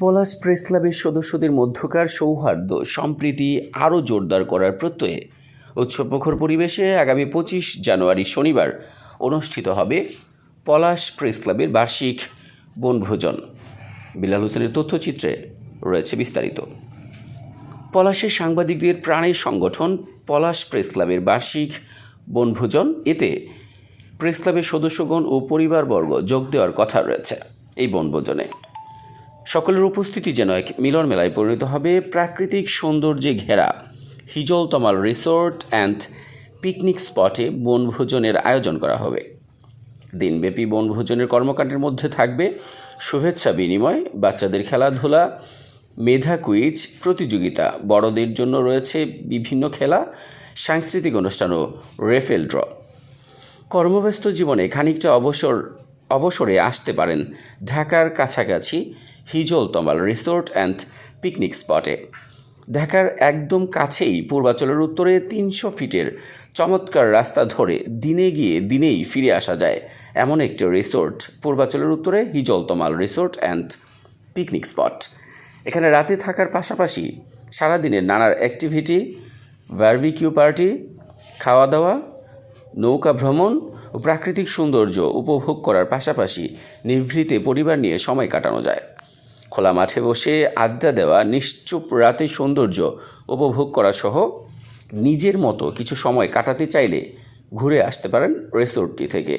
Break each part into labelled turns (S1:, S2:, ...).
S1: পলাশ press ক্লাবের সদস্যদের মধ্যকার সৌহার্দ্য, সম্প্রীতি আরও জোরদার করার প্রত্যয়ে উৎসবমুখর পরিবেশে আগামী পঁচিশ জানুয়ারি শনিবার অনুষ্ঠিত হবে পলাশ প্রেস ক্লাবের বার্ষিক বনভোজন। বিলাল হোসেনের তথ্যচিত্রে রয়েছে বিস্তারিত। পলাশের সাংবাদিকদের প্রাণের সংগঠন পলাশ প্রেস ক্লাবের বার্ষিক বনভোজন। এতে প্রেস ক্লাবের সদস্যগণ ও পরিবারবর্গ যোগ দেওয়ার কথা রয়েছে এই বনভোজনে। সকলের উপস্থিতি যেন এক মিলন মেলায় পরিণত হবে। প্রাকৃতিক সৌন্দর্যে ঘেরা হিজলতমাল রিসোর্ট অ্যান্ড পিকনিক স্পটে বনভোজনের আয়োজন করা হবে। দিনব্যাপী বনভোজনের কর্মকাণ্ডের মধ্যে থাকবে শুভেচ্ছা বিনিময়, বাচ্চাদের খেলাধুলা, মেধা কুইজ, প্রতিযোগিতা। বড়দের জন্য রয়েছে বিভিন্ন খেলা, সাংস্কৃতিক অনুষ্ঠান ও রেফেল ড্র। কর্মব্যস্ত জীবনে খানিকটা অবসর অবসরে আসতে পারেন ঢাকার কাছাকাছি Hijal Tamal resort and picnic স্পটে। ঢাকার একদম কাছেই পূর্বাচলের উত্তরে তিনশো ফিটের চমৎকার রাস্তা ধরে দিনে গিয়ে দিনেই ফিরে আসা যায় এমন একটি রিসোর্ট পূর্বাচলের উত্তরে Hijal Tamal resort and picnic spot. এখানে রাতে থাকার পাশাপাশি সারাদিনের নানার অ্যাক্টিভিটি, বারবিকিউ পার্টি, খাওয়া দাওয়া, নৌকা ভ্রমণ ও প্রাকৃতিক সৌন্দর্য উপভোগ করার পাশাপাশি নিভৃতে পরিবার নিয়ে সময় কাটানো যায়। খোলা মাঠে বসে আড্ডা দেওয়া, নিশ্চুপ রাতের সৌন্দর্য উপভোগ করা সহ নিজের মতো কিছু সময় কাটাতে চাইলে ঘুরে আসতে পারেন রিসোর্টটি থেকে।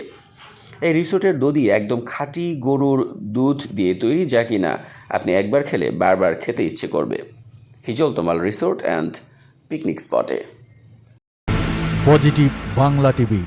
S1: এই রিসোর্টের দধি একদম খাঁটি গরুর দুধ দিয়ে তৈরি যা কিনা আপনি একবার খেলে বারবার খেতে ইচ্ছে করবে। Hijal Tamal resort and picnic স্পটে।
S2: Positive Bangla TV.